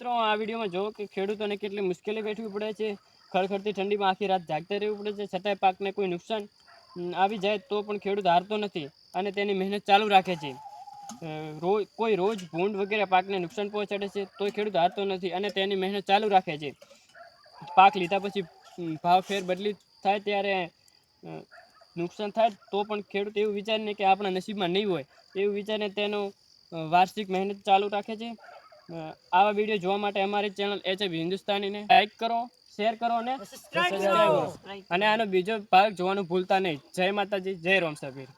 મિત્રો, આ વિડીયોમાં જો કે ખેડૂતોને કેટલી મુશ્કેલી વેઠવી પડે છે. ખડખડતી ઠંડીમાં આખી રાત જાગતા રહેવું પડે છે. છતાંય પાકને કોઈ નુકસાન આવી જાય તો પણ ખેડૂત હારતો નથી અને તેની મહેનત ચાલુ રાખે છે. રોજ કોઈ રોજ ભૂંડ વગેરે પાકને નુકસાન પહોંચાડે છે તોય ખેડૂત હારતો નથી અને તેની મહેનત ચાલુ રાખે છે. પાક લીધા પછી ભાવ ફેર બદલી થાય ત્યારે નુકસાન થાય તો પણ ખેડૂત એવું વિચારીને કે આપણા નસીબમાં નહીં હોય. એવું વિચારીને તેનો વાર્ષિક મહેનત ચાલુ રાખે છે. આવા વીડિયો જોવા માટે અમારી ચેનલ એચ હિન્દુસ્તાનીને. લાઈક કરો શેર કરો અને સબસ્ક્રાઇબ કરો. અને આનો બીજો ભાગ જોવાનું ભૂલતા નહીં. જય માતાજી જય રોમ સબીર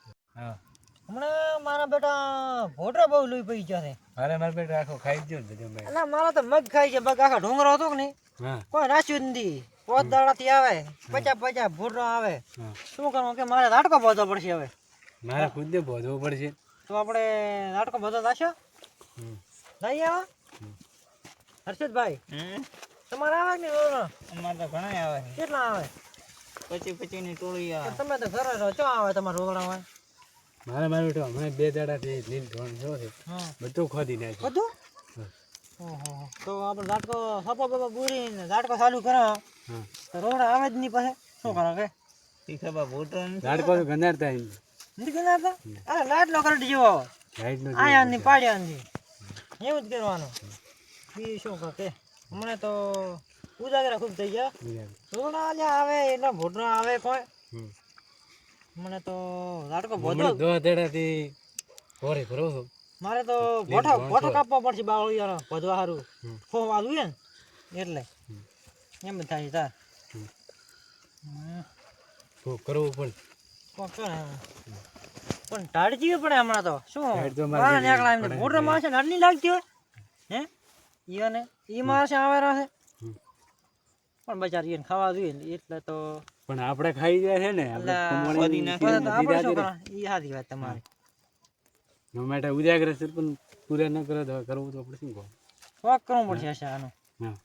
હમણાં મારા બેટા ભોટરા બહુ લોહી પડી ગયા છે. અરે મારા બેટા આખો ખાઈ ગયો બધું ના મારા તો મગ ખાઈ છે મગ આખા ડુંગરો હતો કે નહીં? હા. કોઈ રાખ્યું નથી પોત દાડાથી આવે પચાસ પચાસ ભોટરો આવે. શું કરવું કે મારે લાટકો બધો પડશે હવે. મારે ખુદ બોધવું પડશે. તો આપણે લાટકો બધો હમ. લઈ આવો. હર્ષદભાઈ તમારે આવે કે નહીં ઓળો અમારે તો ઘણા આવે કેટલા આવે? પચી પચી ની ટોળી આવે. તમે તો ઘરે રહો ચો આવે તમારે રોકડા હોય? મારે મારે બેટો હમણાં બે દાડાથી લીલ ધોણ જો છે. બધું ખોદી નાખ્યું. બધું? તો આપણે ઝાટકો સપો બપો બુરી લાટકો ચાલુ કરો તો રોકડા આવે જ નહીં પછી. શું કરો કે? તીખા ભોટો ઝાટકો તો ગંધારતા નથી ગણાતા અરે લાઈટ નો કરડી જેવો. લાઈટ નો આયા ની પાડ્યા ની એવું જ કરવાનું. બીજું શું કહે? હમણાં તો ઉજાગરા ખૂબ થઈ ગયા. રોડા આલ્યા આવે ભોટરા આવે કોઈ. મને તો લાડકો બધો દો દાડાથી ભરો છો. મારે તો ભોઠો ભોઠો કાપવો પડશે બાવળિયાનો. બધવા સારું ફો વાળું ને એટલે. એમ થાય તાર. કરવું પણ. પણ ટાઢ જીવી પડે હમણાં તો. શું? પડે. મોટર માણસે નાડ નહીં લાગતી હોય? હે? ઈયોને ઈ માણસે આવે રહે હમ. પણ બચારી ઈયોને ખાવા જોઈએ ને એટલે તો પણ આપણે ખાઈ જાય છે ને આપણે કરવા ઈ સારી વાત તમારી. નો માટે ઉજાગર છે પણ પૂરા ન કરે તો કરવું તો આપણે શું કહો વાક કરવું પડશે છે આનો. હા.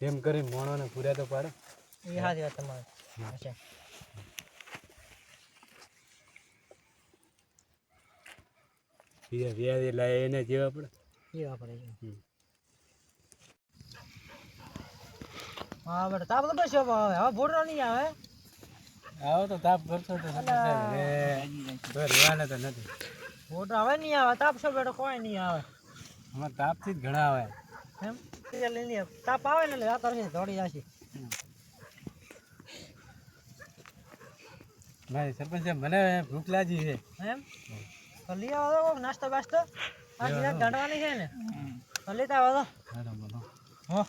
એમ કરી મોણોને પૂરા તો પાડે. ઈ સારી વાત તમારી. હશે. બીજા વ્યાજ લાય એને જેવા પડે હા બટ તાપ તો છે હવે હવે ભોડરો નહીં આવે આવો તો તાપ કરશો તો રહેવાના તો નથી ભોડરો હવે નહીં આવે તાપ છો બેટો કોઈ નહીં આવે હમણાં તાપથી જ ઘણા આવે એમ લઈ તાપ આવે ને એટલે રાતર છે દોડી જશે ભાઈ સરપંચ મને ભૂખ લાગી છે એમ લઈ આવો કોક નાસ્તો બાસ્તો. આ જીરા ગાંડવાની છે ને. તો તા આવો તો. બોલો. હો.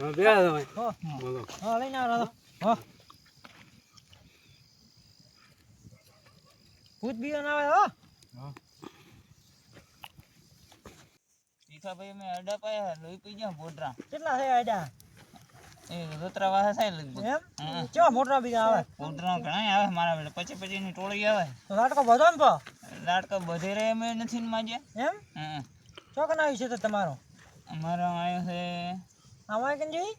તમે બેહો તમે. હો. બોલો. હા લઈને આવો તો. હો. ભૂત બીજો ના આવે હો. તીખા ભાઈ મેં અડા પાયા લોહી પી ગયા ભોટરા કેટલા થયા અડા એ રોતરા વાહે થાય લગભગ. એમ? ચો મોટરા બીજા આવે? ભોટરા ઘણા આવે મારા બેટા. પછી પછી ની ટોળી આવે. તો લાટકો બધો ને પો. લાડકા બધે અમે નથી ને એમ? હા ચોકન આવ્યું છે તો તમારો? અમારો આવ્યો છે આમાં કેમ જોઈ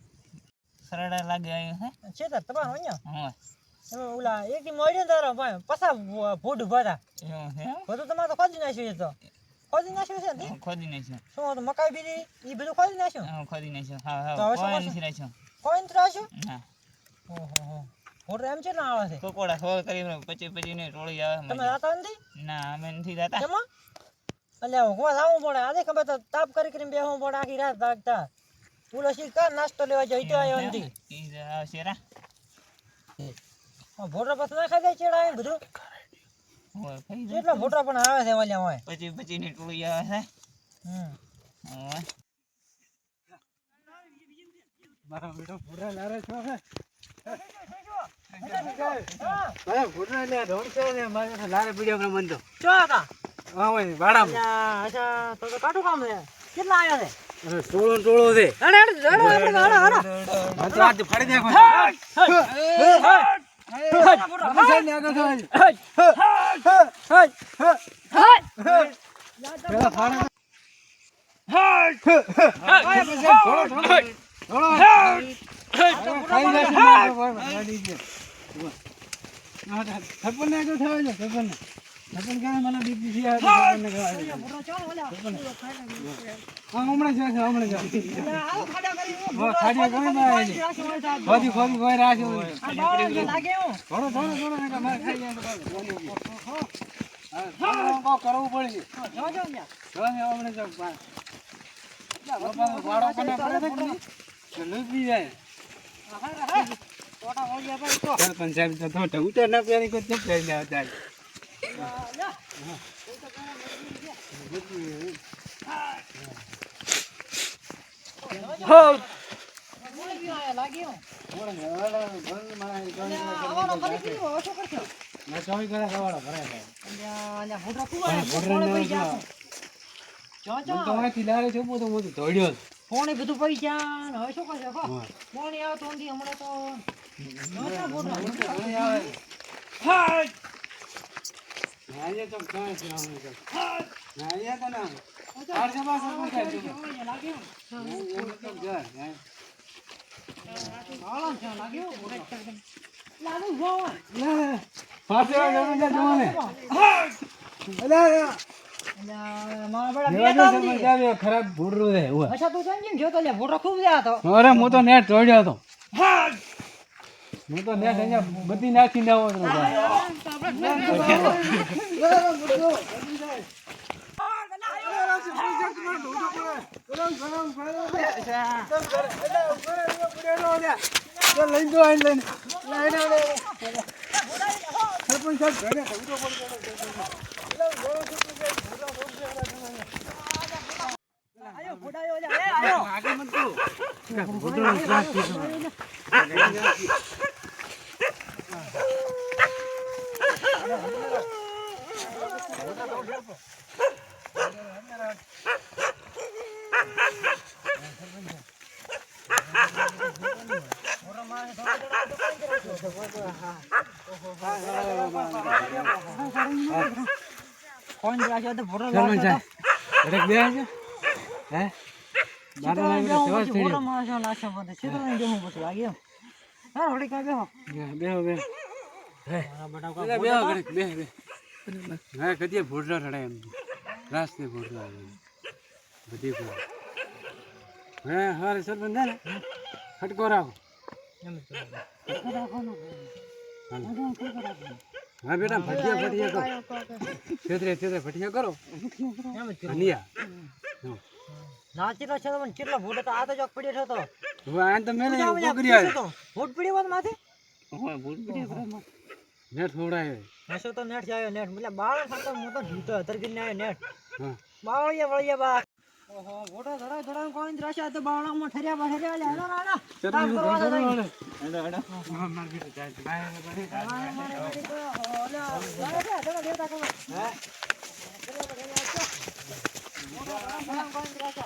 સરડા લાગે આવ્યો છે. છે તો તમારો અહીંયા? હા. ઓલા એક દી મળ્યો તારો ભાઈ પસા ભૂડ ઊભા હતા? બધું તમારે તો ખોદી નાખ્યું છે તો. ખોદી નાખ્યું છે ને? ખોદી નાખ્યું. શું હતું મકાઈ બીજી એ બધું ખોદી નાખ્યું? ખોદી નાખ્યું. હા હા કોઈ? નથી રાખ્યું. કોઈ નથી રાખ્યું? ના. ઓહો હો મોટો એમ છે ને આવે છે. પકોડા ખોળ કરી પચી પચી ની ટોળી આવે તમે માજે. રાતા નથી? ના અમે નથી જતા કેમાં એટલે હોવા લાવવું પડે. આજે ખબર તો તાપ કરી કરીને બેસવું પડે આખી રાત ભાગતા. ઓલો શીખ નાસ્તો લેવા જાય? તો આવ્યો નથી. ઈ જ આ શેરા ભોટરા પછી ના ખાઈ ચેડા આવે ને બધું? હોય ખાઈ જાય. કેટલા ભોટરા પણ આવે છે ઓલ્યા હોય. પચી પચી ની ટોળી આવે છે. હમ. હોય મારો બેટો પૂરા લારે છો કેટલા આવ્યા છે ટોળો ટોળો છે અરે અરે આપણે અરે અરે આ તો આજ ફાડી નાખો પેલા ફાડે સરપંચ ને આગળ છે સરપંચ સરપંચ કહે મને બીક ઓલા હા, હમણાં જાય હમણાં જાય. આવો ખાડા કરી છે. ખોદી થોડું કોક કરવું પડશે. ને હમણાં જો બા- કોને પડે જાય. ભાઈ તો થોડો પહેરી કોઈ જોઈને કરી દીધો હવે શું કરશો મેં ચોવીસ કલાક સવારે ભરાય છે. અલ્યા અલ્યા ભૂરો ખૂબ પણ આયા. ભૂરો ફોને ને પડી ગયા જો. જો હું જ. ફોને બધું પૈસા હવે શું કરશે. ફોન આવે તો હમણાં તો ખરાબ ભૂંડરું છે, અરે હું તો નેટ તોડ્યો હતો. હું તો નેટ અહીંયા બધી નાખીને આવો હતો લઈ આઈને લઈને. લઈને. સરપંચ સાહેબ ઘરે. આયો આયો આગળ મત જો. ભૂંડરું ત્રાસ કીધો. ફોન રાખ્યો તો ભૂરો સરપંચ સાહેબ ઘરે છે? હે થઈ ભૂરો બધે પછી બેહો બેહો બેહો મારા બેહો બેહ, બેહ. હા કદી ભૂંડરો રડે એમ. રાસ ને એમ. બધી ભૂંડ. હા હારે સર છે ને. ખટકો રાખો. એમ જ કરો. હા બેટા ફટિયા ફટિયા કરો. છેતરે છેતરે ફટિયા કરો. ધનિયા જ કરો. અનિયા છે તો પણ કેટલો ભૂટ હતો? આ તો જોક પડ્યો હતો હવે આ તો મેં પૂજા પડ્યો માથે ભૂટ પડ્યો મેં થોડાય નશો તો નેટ જાયો નેટ એટલે બાળ ખાતો હું તો જીતો અતર કરીને આવ્યો નેટ હા બાવળિયા વળિયા બા ઓહો મોટો ધડા ધડા કોઈ દ્રશ્ય તો બાવળામાં ઠર્યા બા ઠર્યા લે હેલો રાણા કામ કરવા તો નહીં. હા માર બેટો જાય. બાય, બાય, દેવતા કરો હે મોટો ધડા ધડા કોઈ દ્રશ્ય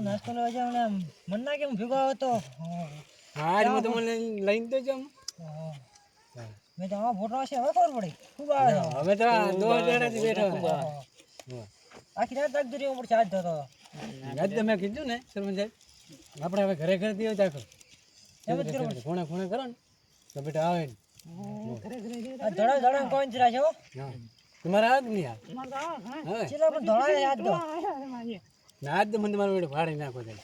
નાસ્તો લેવા જાવ ને મન ના કેમ ભેગો આવ્યો તો હા, હું. તમને લઈને તો જાઉં. મેં તો આમાં ફોટો હશે હવે ખબર પડી ખૂબ આવે હવે તો દો બેઠો આખી રાત જાગતો રહ્યો પડશે આજ તો તો આજ તો મેં કીધું ને સરપંચ સાહેબ આપણે હવે ઘરે ઘરે દીવો ચાખો. એમ જ કરવું ખૂણે ખૂણે કરો ને તો બેટા આવે ને. આ ધડા ધડા રાખે હો? હા. તમારે આવે જ નહીં આવે. હવે પણ ધડા યાદ તો ના આજ મને તમારો બેટો ફાડી નાખો છે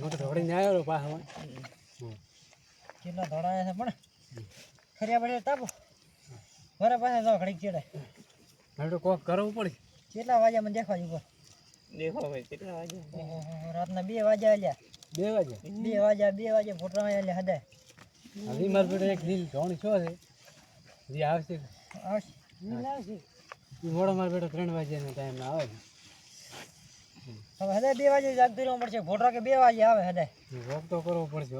હું તો ધોડીને આવ્યો પાછો. ચેલા ધડા છે પણ ખર્યા પડે તાપો. બરાબર પાસે જાવ ઘડીક ચેડે. હવે તો કોક કરવું પડે. કેટલા વાગ્યા મને દેખવા ઉપર. દેખો ભાઈ કેટલા વાગે. રાતના બે વાગ્યા આલ્યા. બે વાગે? બે વાગ્યા બે વાગે ફોટો આલ્યા હદે હવે માર બેટો એક દિલ ધોણી છો છે? જે આવશે? આવશે. ઈ મોડો માર બેટો ત્રણ વાગ્યાનો ટાઈમ આવે ને હવે હદે બે વાગે જાગતું રહેવું પડશે ભોટરા કે બે વાગે આવે હદે વોક તો કરવો પડશે